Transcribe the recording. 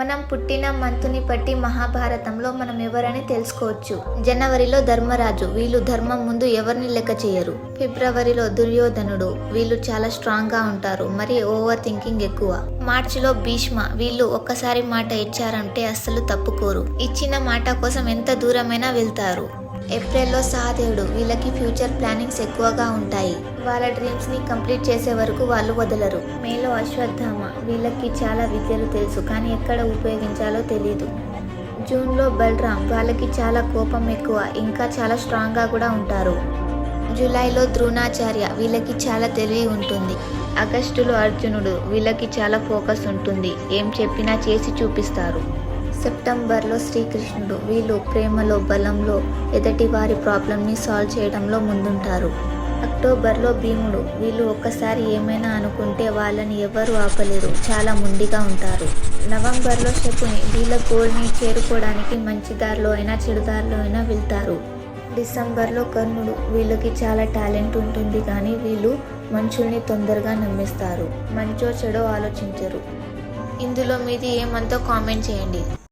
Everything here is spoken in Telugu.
మనం పుట్టిన మంతుని బట్టి మహాభారతంలో మనం ఎవరని తెలుసుకోవచ్చు. జనవరిలో ధర్మరాజు వీళ్ళు ధర్మం ముందు ఎవరిని లెక్క చేయరు. ఫిబ్రవరిలో దుర్యోధనుడు వీళ్ళు చాలా స్ట్రాంగ్గా ఉంటారు మరి ఓవర్ థింకింగ్ ఎక్కువ. మార్చిలో భీష్మ వీళ్ళు ఒక్కసారి మాట ఇచ్చారంటే అస్సలు తప్పుకోరు. ఇచ్చిన మాట కోసం ఎంత దూరమైనా వెళ్తారు. ఏప్రిల్లో సహదేవుడు వీళ్ళకి ఫ్యూచర్ ప్లానింగ్స్ ఎక్కువగా ఉంటాయి. వాళ్ళ డ్రీమ్స్ని కంప్లీట్ చేసే వరకు వాళ్ళు వదలరు. మేలో అశ్వత్థామ వీళ్ళకి చాలా విద్యలు తెలుసు కానీ ఎక్కడ ఉపయోగించాలో తెలియదు జూన్లో బలరాం వాళ్ళకి చాలా కోపం ఎక్కువ ఇంకా చాలా స్ట్రాంగ్గా కూడా ఉంటారు. జూలైలో ద్రోణాచార్య వీళ్ళకి చాలా తెలివి ఉంటుంది. ఆగస్టులో అర్జునుడు వీళ్ళకి చాలా ఫోకస్ ఉంటుంది. ఏం చెప్పినా చేసి చూపిస్తారు. సెప్టెంబర్లో శ్రీకృష్ణుడు వీళ్ళు ప్రేమలో బలంలో ఎదటి వారి ప్రాబ్లమ్ని సాల్వ్ చేయడంలో ముందుంటారు. అక్టోబర్లో భీముడు వీళ్ళు ఒక్కసారి ఏమైనా అనుకుంటే వాళ్ళని ఎవరు ఆపలేరు చాలా ముండిగా ఉంటారు. నవంబర్లో శకుని వీళ్ళ గోల్ని చేరుకోవడానికి మంచి దారిలో అయినా చెడు దారిలో అయినా వెళ్తారు. డిసెంబర్లో కర్ణుడు వీళ్ళకి చాలా టాలెంట్ ఉంటుంది కానీ వీళ్ళు మనుషుల్ని తొందరగా నమ్మిస్తారు. మంచో చెడో ఆలోచించరు. ఇందులో మీది ఏమంతో కామెంట్ చేయండి.